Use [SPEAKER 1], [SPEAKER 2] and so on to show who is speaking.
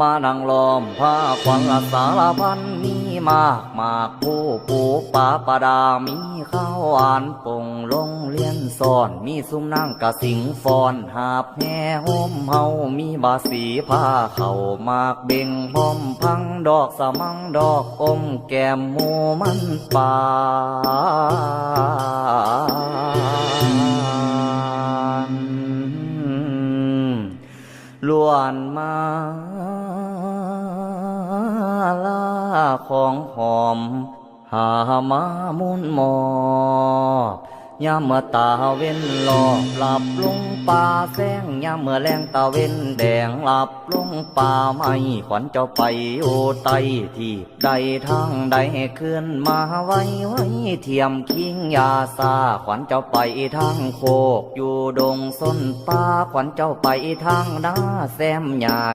[SPEAKER 1] มานั่งล้อมผ้าควันละสารพันมีมากมากผู้ปูปาปดามีข้าวหวานปงลงเลียนสอนมีซุ้มนั่งกะสิงฟอนหาบแห่โฮมเฮามีบาสีผ้าเข่ามากเบ่งพร้อมพังดอกสมังดอกอมแก้มหมูมันปา ล้วนมาลาของหอม หามามุนหมอง ยามเมื่อตาเว้นหลอบหลับลงป่าแสงยามเมื่อแรงตาเว้นแดงหลับลงป่าไม่ขวัญเจ้าไปโอไตที่ใดทางใดเคลื่อนมาไว้ไว้เทียมคิงยาซาขวัญเจ้าไปทางโคกอยู่ดงส้นป่าขวัญเจ้าไปทางนาแซมยา